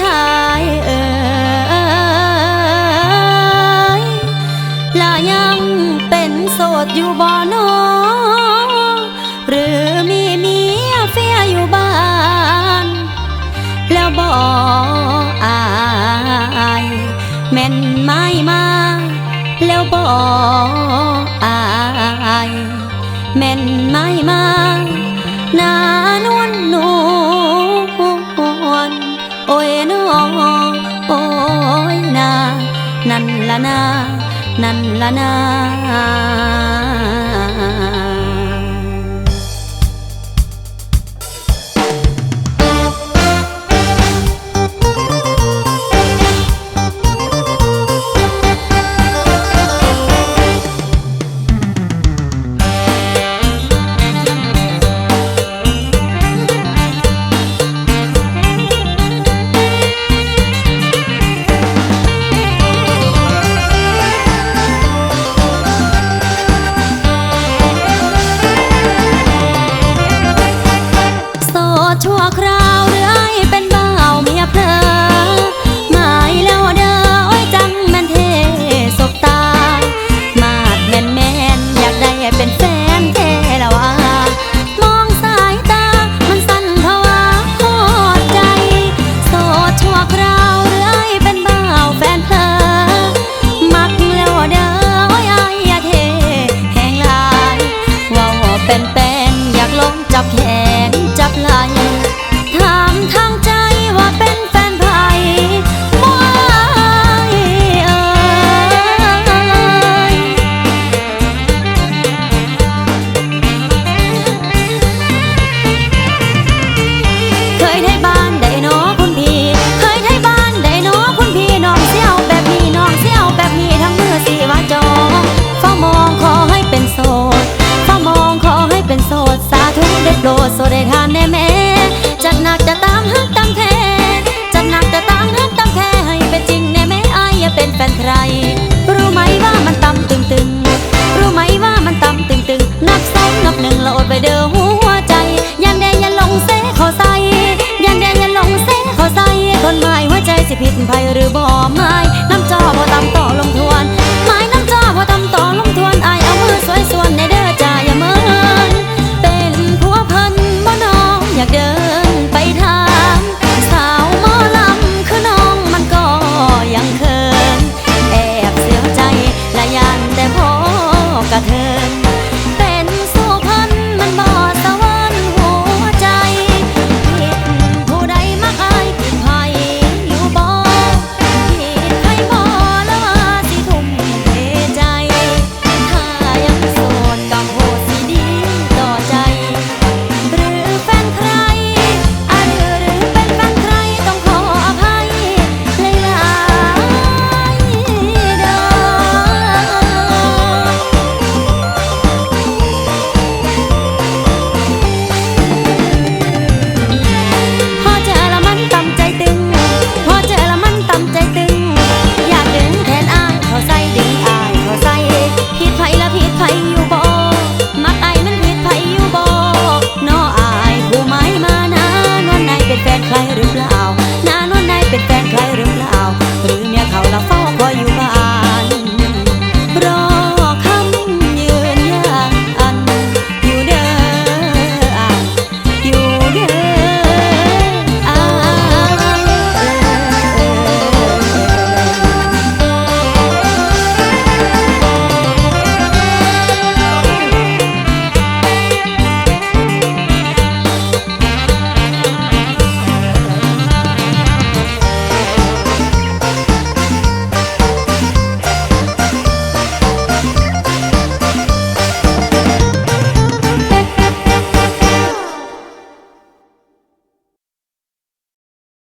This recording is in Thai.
ชายเอ๋ยลายังเป็นโสดอยู่บ่อนอหรือมีเมียเฟียอยู่บ้าน แล้วบ่อายแม่นไม่มา แล้วบ่อายแม่นไม่มานา นอโอ้ยนา นั่นละนา นั่นละนา ชั่วครา ธุได้โปรดโซได้ทานแน่แม่จัดหนักจะตามฮักตามแท้จัดหนักจะตามฮักตามแท้ให้เป็นจริงแน่แม่อายอย่าเป็นแฟนใคร รู้ไหมว่ามันต่ำตึงตึงรู้ไหมว่ามันต่ำตึงตึงนับสองนับหนึ่งเราอดไปเด้อหัวใจยัมแดงยันลงเสขอใส่ยัมแดงยันลงเสขอใส่คนหมายหัวใจสิผิดภัยหรือบ่ไม่